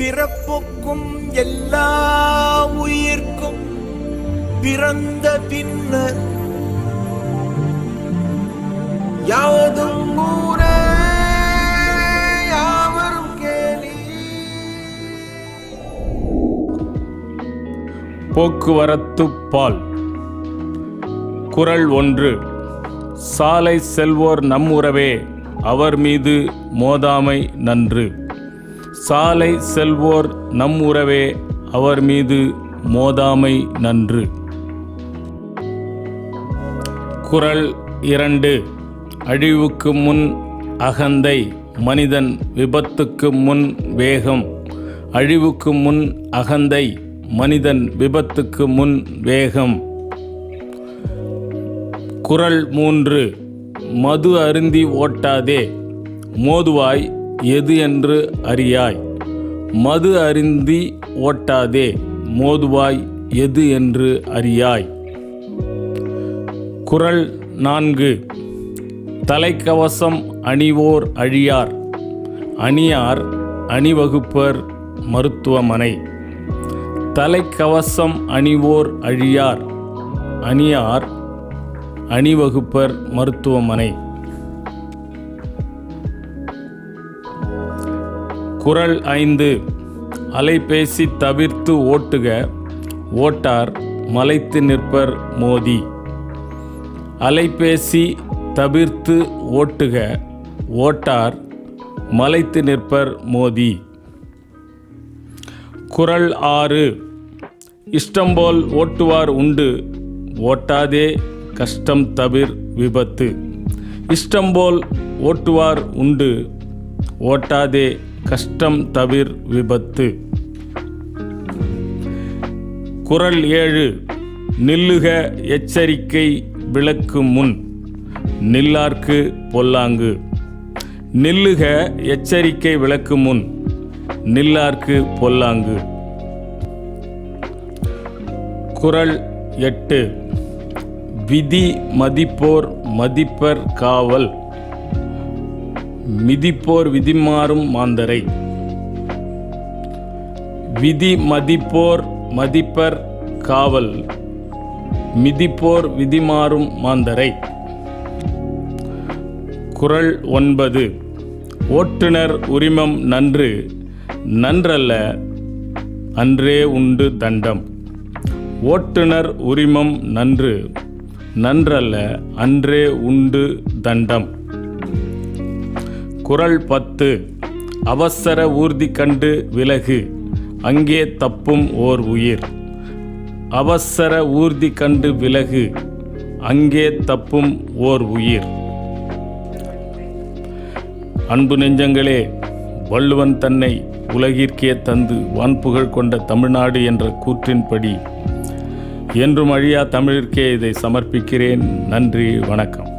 பிறப்புக்கும் எல்லா உயிர்க்கும் பிறந்த பின்னர் யாவதும் ஊரே யாவரும் கேலி. போக்குவரத்து பால். குரல் ஒன்று. சாலை செல்வோர் நம் உறவே அவர் மீது மோதாமை நன்று. சாலை செல்வோர் நம் உறவே அவர் மீது மோதாமை நன்று. குறள் இரண்டு. அழிவுக்கு முன் அகந்தை மனிதன் விபத்துக்கு முன் வேகம். அழிவுக்கு முன் அகந்தை மனிதன் விபத்துக்கு முன் வேகம். குறள் மூன்று. மது அருந்தி ஓட்டாதே மோதுவாய் எது என்று அறியாய். மது அருந்தி ஓட்டாதே மோதுவாய் எது என்று அறியாய். குறள் நான்கு. தலைக்கவசம் அணிவோர் அழியார் அணியார் அணிவகுப்பர் மருத்துவமனை. தலைக்கவசம் அணிவோர் அழியார் அணியார் அணிவகுப்பர் மருத்துவமனை. குறள் ஐந்து. அலைபேசி தவிர்த்து ஓட்டுக ஓட்டார் மலைத்து நிற்பர் மோதி. அலைபேசி தவிர்த்து ஓட்டுக ஓட்டார் மலைத்து நிற்பர் மோதி. குறள் ஆறு. இஷ்டம்போல் ஓட்டுவார் உண்டு ஓட்டாதே கஷ்டம் தவிர் விபத்து. இஷ்டம்போல் ஓட்டுவார் உண்டு ஓட்டாதே கஷ்டம் தவிர் விபத்து. குறள் ஏழு நில்லுக எச்சரிக்கை விளக்கு முன். நில்லார்க்கு பொல்லாங்கு. நில்லுக எச்சரிக்கை விளக்கு முன். நில்லார்க்கு பொல்லாங்கு. குறள் எட்டு விதி மதிப்போர் மதிப்பர் காவல். மிதிப்போர் விதிமாறும் மாந்தரை. விதி மதிப்போர் மதிப்பர் காவல். மிதிப்போர் விதிமாறும் மாந்தரை. குறள் ஒன்பது. ஓட்டுநர் உரிமம் நன்று. நன்றல்ல அன்றே உண்டு தண்டம். ஓட்டுநர் உரிமம் நன்று. நன்றல்ல அன்றே உண்டு தண்டம். குறள் பத்து. அவசர ஊர்தி கண்டு விலகு அங்கே தப்பும் ஓர் உயிர். அவசர ஊர்தி கண்டு விலகு அங்கே தப்பும் ஓர் உயிர். அன்பு நெஞ்சங்களே வள்ளுவன் தன்னை உலகிற்கே தந்து வான்புகழ் கொண்ட தமிழ்நாடு என்ற கூற்றின்படி என்றும் அழியா தமிழிற்கே இதை சமர்ப்பிக்கிறேன். நன்றி வணக்கம்.